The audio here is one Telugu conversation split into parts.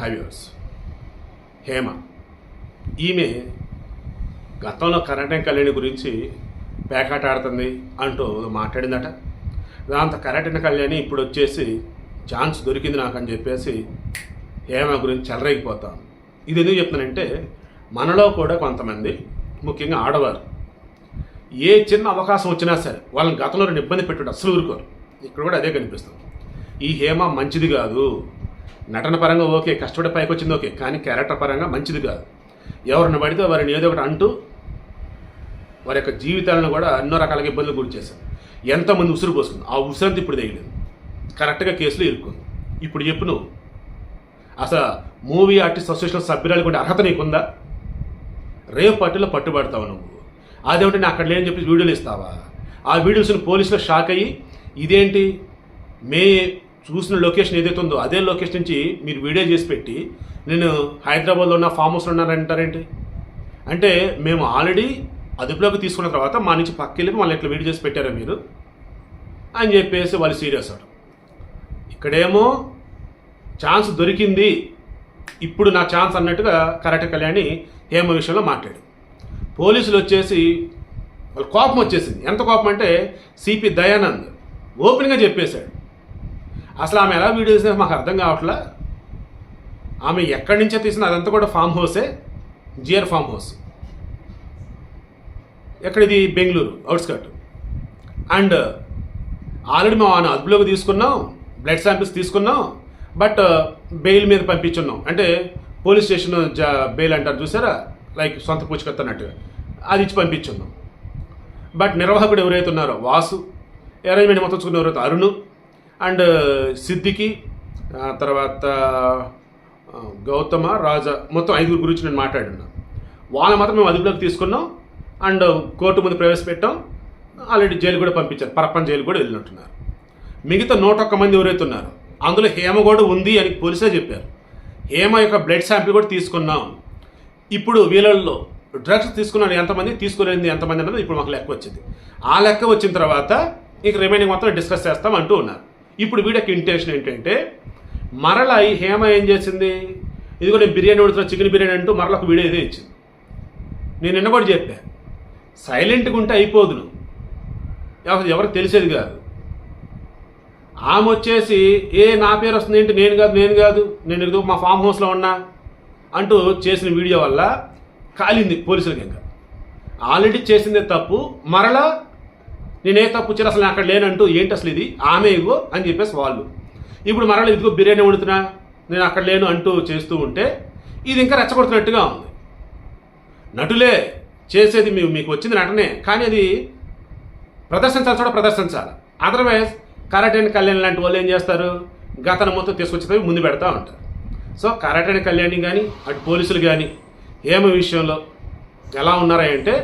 హైవ్యూర్స్ హేమ. ఈమె గతంలో కరాటే కళ్యాణి గురించి పేకాట ఆడుతుంది అంటూ మాట్లాడిందట. దాంతో కరాటే కళ్యాణి ఇప్పుడు వచ్చేసి ఛాన్స్ దొరికింది నాకు అని చెప్పేసి హేమ గురించి చెలరేగిపోతాం. ఇది ఎందుకు చెప్తున్నానంటే మనలో కూడా కొంతమంది ముఖ్యంగా ఆడవారు ఏ చిన్న అవకాశం వచ్చినా సరే వాళ్ళని గతంలో రెండు ఇబ్బంది పెట్టుడు అసలు ఊరుకోరు. ఇక్కడ కూడా అదే కనిపిస్తుంది. ఈ హేమ మంచిది కాదు. నటన పరంగా ఓకే కష్టపడి పైకి వచ్చింది ఓకే కానీ క్యారెక్టర్ పరంగా మంచిది కాదు. ఎవరిని పడితే వారిని ఏదో ఒకటి అంటూ వారి యొక్క జీవితాలను కూడా ఎన్నో రకాలుగా ఇబ్బందులు గురి చేశారు. ఎంతమంది ఉసురు పోసుకుంది ఆ ఉసురంత ఇప్పుడు తెగలేదు. కరెక్ట్గా కేసులో ఇరుక్కుంది. ఇప్పుడు చెప్పు నువ్వు. అసలు మూవీ ఆర్టిస్ట్ అసోసియేషన్ సభ్యురాలు కూడా అర్హత నీకుందా? రేపు పార్టీలో పట్టుబడతావు నువ్వు. అదేమిటి నేను అక్కడ లేని చెప్పి వీడియోలు ఇస్తావా? ఆ వీడియోస్ని పోలీసులు షాక్ అయ్యి ఇదేంటి? మే చూసిన లొకేషన్ ఏదైతే ఉందో అదే లొకేషన్ నుంచి మీరు వీడియో చేసి పెట్టి నేను హైదరాబాద్లో ఉన్న ఫామ్ హౌస్లో ఉన్నారంటారేంటి? అంటే మేము ఆల్రెడీ అదుపులోకి తీసుకున్న తర్వాత మా నుంచి పక్కెళ్ళి మళ్ళీ ఇట్లా వీడియో చేసి పెట్టారా మీరు? అని చెప్పేసి వాళ్ళు సీరియస్ అవడం ఇక్కడేమో ఛాన్స్ దొరికింది. ఇప్పుడు నా ఛాన్స్ అన్నట్టుగా కరెక్ట్ కళ్యాణి హేమ విషయంలో మాట్లాడు పోలీసులు వచ్చేసి వాళ్ళ కోపం వచ్చేసింది. ఎంత కోపం అంటే సిపి దయానంద్ ఓపెన్గా చెప్పేశాడు. అసలు ఆమె ఎలా వీడియో చేసినా మాకు అర్థం కావట్లా? ఆమె ఎక్కడి నుంచో తీసిన అదంతా కూడా ఫామ్ హౌసే జిఆర్ ఫామ్ హౌస్. ఎక్కడ ఇది బెంగళూరు అవుట్స్కట్. అండ్ ఆల్రెడీ మేము ఆయన అదుపులోకి తీసుకున్నాం బ్లడ్ శాంపిల్స్ తీసుకున్నాం బట్ uh, బెయిల్ మీద పంపించున్నాం. అంటే పోలీస్ స్టేషన్ జా బెయిల్ అంటారు చూసారా? లైక్ సొంత పూచికత్తు అన్నట్టుగా అది ఇచ్చి పంపించున్నాం. బట్ నిర్వాహకుడు ఎవరైతే ఉన్నారో వాసు అరేంజ్మెంట్ మొత్తం చూసుకున్న ఎవరైతే అరుణ్ అండ్ సిద్దికి తర్వాత గౌతమ రాజా మొత్తం ఐదుగురు గురించి నేను మాట్లాడినా. వాళ్ళ మాత్రం మేము అదుపులోకి తీసుకున్నాం అండ్ కోర్టు ముందు ప్రవేశపెట్టాం. ఆల్రెడీ జైలు కూడా పంపించారు. పరప్పన్ జైలు కూడా వెళ్ళినట్టున్నారు. మిగతా నూట ఒక్క మంది ఎవరైతే ఉన్నారు అందులో హేమ కూడా ఉంది అని పోలీసే చెప్పారు. హేమ యొక్క బ్లడ్ శాంపిల్ కూడా తీసుకున్నాం. ఇప్పుడు వీళ్ళల్లో డ్రగ్స్ తీసుకున్నాను ఎంతమంది తీసుకునేది ఎంతమంది అన్నది ఇప్పుడు మాకు లెక్క వచ్చింది. ఆ లెక్క వచ్చిన తర్వాత ఇక రిమైనింగ్ మొత్తం డిస్కస్ చేస్తాం అంటూ ఉన్నారు. ఇప్పుడు వీడియోకి ఇంటెన్షన్ ఏంటంటే మరల ఈ హేమ ఏం చేసింది? ఇదిగో నేను బిర్యానీ వండుతున్నా చికెన్ బిర్యానీ అంటూ మరల ఒక వీడియో ఇదే ఇచ్చింది. నేను నిన్న కూడా చెప్పా సైలెంట్గా ఉంటే అయిపోదు నువ్వు. ఎవరికి తెలిసేది కాదు. ఆమె వచ్చేసి ఏ నా పేరు వస్తుంది ఏంటి? నేను కాదు నేను కాదు నేను ఏదో మా ఫామ్ హౌస్లో ఉన్నా? అంటూ చేసిన వీడియో వల్ల కాలింది పోలీసులకి ఇంకా. ఆల్రెడీ చేసిందే తప్పు మరలా నేనే తప్పు వచ్చారు అసలు అక్కడ లేనంటూ ఏంటి అసలు ఇది? ఆమె ఇగో అని చెప్పేసి వాళ్ళు. ఇప్పుడు మరలా ఇదిగో బిర్యానీ వండుతున్నా నేను అక్కడ లేను అంటూ చేస్తూ ఉంటే ఇది ఇంకా రెచ్చగొడుతున్నట్టుగా ఉంది. నటులే చేసేది మీ మీకు వచ్చింది నటనే కానీ అది ప్రదర్శించాలి కూడా ప్రదర్శించాలి. అదర్వైజ్ కరాటేని కళ్యాణ్ లాంటి వాళ్ళు ఏం చేస్తారు? గతను మొత్తం తీసుకొచ్చేది ముందు పెడతా ఉంటారు. సో కరాటేని కళ్యాణి కానీ అటు పోలీసులు కానీ ఏమి విషయంలో ఎలా ఉన్నారా అంటే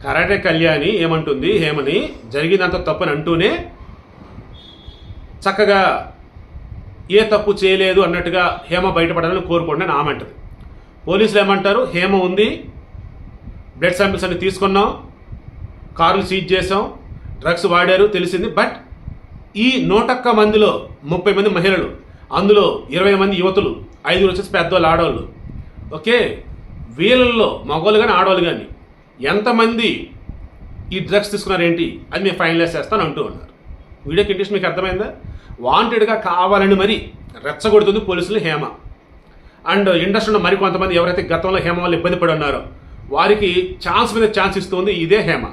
కరాటే కళ్యాణి ఏమంటుంది హేమని జరిగినంత తప్పని అంటూనే చక్కగా ఏ తప్పు చేయలేదు అన్నట్టుగా హేమ బయటపడాలని కోరుకోండి అని ఆమె అంటది. పోలీసులు ఏమంటారు హేమ ఉంది బ్లడ్ శాంపిల్స్ అన్ని తీసుకున్నాం కార్లు సీజ్ చేసాం డ్రగ్స్ వాడారు తెలిసింది. బట్ ఈ నూటొక్క మందిలో ముప్పై మంది మహిళలు అందులో ఇరవై మంది యువతులు ఐదుగురు వచ్చేసి పెద్దవాళ్ళు ఆడవాళ్ళు ఓకే? వీళ్ళల్లో మగవాళ్ళు కానీ ఆడవాళ్ళు కానీ ఎంతమంది ఈ డ్రగ్స్ తీసుకున్నారేంటి అది మేము ఫైనలైజ్ చేస్తాను అంటూ ఉన్నారు. వీడియో కండిషన్ మీకు అర్థమైందా? వాంటెడ్గా కావాలని మరి రెచ్చగొడుతుంది పోలీసులు హేమ. అండ్ ఇండస్ట్రీలో మరి కొంతమంది ఎవరైతే గతంలో హేమ వాళ్ళు ఇబ్బంది పడి ఉన్నారో వారికి ఛాన్స్ మీద ఛాన్స్ ఇస్తుంది ఇదే హేమ.